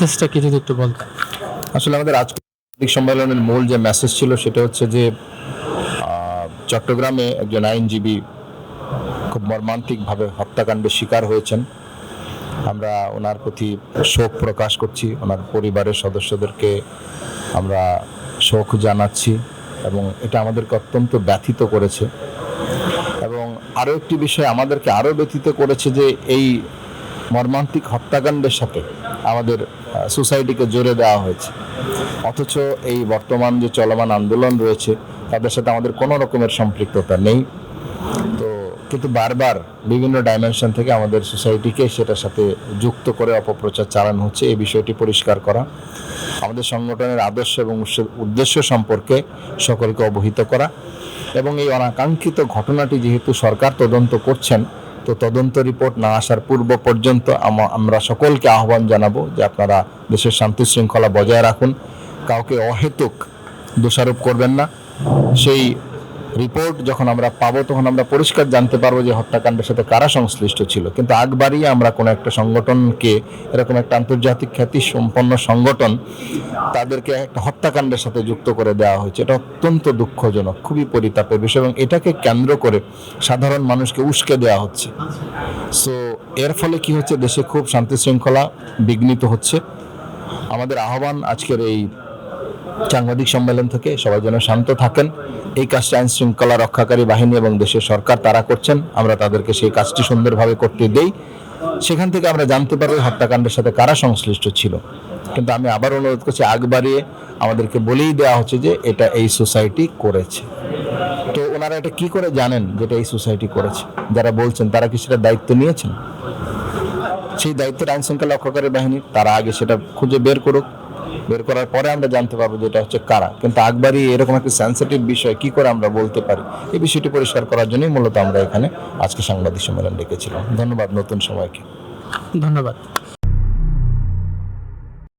মেসেজটা কি যদি একটু বলতেন? আসলে আমাদের আজকের সম্মেলনের মূল যে মেসেজ ছিল সেটা হচ্ছে যে চট্টগ্রামে একজন আইনজীবী খুব মর্মান্তিকভাবে হত্যাকাণ্ডের শিকার হয়েছেন। আমরা ওনার প্রতি শোক প্রকাশ করছি, ওনার পরিবারের সদস্যদেরকে আমরা শোক জানাচ্ছি এবং এটা আমাদেরকে অত্যন্ত ব্যথিত করেছে। এবং আরও একটি বিষয় আমাদেরকে আরও ব্যথিত করেছে যে, এই মর্মান্তিক হত্যাকাণ্ডের সাথে আমাদের সোসাইটিকে জোরে দেওয়া হয়েছে। অথচ এই বর্তমান যে চলমান আন্দোলন রয়েছে, তাদের সাথে আমাদের কোনো রকমের সম্পৃক্ততা নেই। তো কিন্তু বারবার বিভিন্ন ডাইমেনশন থেকে আমাদের সোসাইটিকে সেটার সাথে যুক্ত করে অপপ্রচার চালানো হচ্ছে, এই বিষয়টি পরিষ্কার করা। আমাদের সংগঠনের আদর্শ এবং উদ্দেশ্য সম্পর্কে সকলকে অবহিত করা। এবং এই অনাকাঙ্ক্ষিত ঘটনাটি যেহেতু সরকার তদন্ত করছেন তো তদন্ত রিপোর্ট না আসার পূর্ব পর্যন্ত আমা- আমরা সকলকে আহ্বান জানাব যে আপনারা দেশের শান্তি শৃঙ্খলা বজায় রাখুন। কাউকে অহেতুক দোষারোপ করবেন না। সেই রিপোর্ট যখন আমরা পাবো, তখন আমরা পরিষ্কার জানতে পারব যে হত্যাকাণ্ডের সাথে কারা সংশ্লিষ্ট ছিল। কিন্তু আগ বাড়িয়ে আমরা কোনো একটা সংগঠনকে, এরকম একটা আন্তর্জাতিক খ্যাতি সম্পন্ন সংগঠন, তাদেরকে একটা হত্যাকাণ্ডের সাথে যুক্ত করে দেওয়া হয়েছে। এটা অত্যন্ত দুঃখজনক, খুবই পরিতাপের বিষয় এবং এটাকে কেন্দ্র করে সাধারণ মানুষকে উস্কে দেওয়া হচ্ছে। সো এর ফলে কি হচ্ছে? দেশে খুব শান্তি শৃঙ্খলা বিঘ্নিত হচ্ছে। আমাদের আহ্বান আজকের এই সাংবাদিক সম্মেলন থেকে সবাই যেন শান্ত থাকেন। এই কাজটা আইন শৃঙ্খলা রক্ষাকারী বাহিনী এবং দেশের সরকার তারা করছেন। আমরা তাদেরকে সেই কাজটি সুন্দরভাবে করতে দেই। সেখান থেকে আমরা জানতে এই হত্যাকাণ্ডের সাথে কারা সংশ্লিষ্ট ছিল। কিন্তু আমি আবার অনুরোধ করছি, আগ বাড়িয়ে আমাদেরকে বলেই দেওয়া হচ্ছে যে এটা এই সোসাইটি করেছে। তো ওনারা এটা কি করে জানেন যেটা এই সোসাইটি করেছে? যারা বলছেন, তারা কি সেটা দায়িত্ব নিয়েছেন? সেই দায়িত্বের আইন শৃঙ্খলা রক্ষাকারী বাহিনী, তারা আগে সেটা খুঁজে বের করুক। বের করার পরে আমরা জানতে পারব যে এটা হচ্ছে কারা। কিন্তু আকবারই এরকম একটা সেন্সিটিভ বিষয় কি করে আমরা বলতে পারি? এই বিষয়টি পরিষ্কার করার জন্যই মূলত আমরা এখানে আজকে সাংবাদিক সম্মেলন ডেকেছিলাম। ধন্যবাদ নতুন সময়কে। ধন্যবাদ।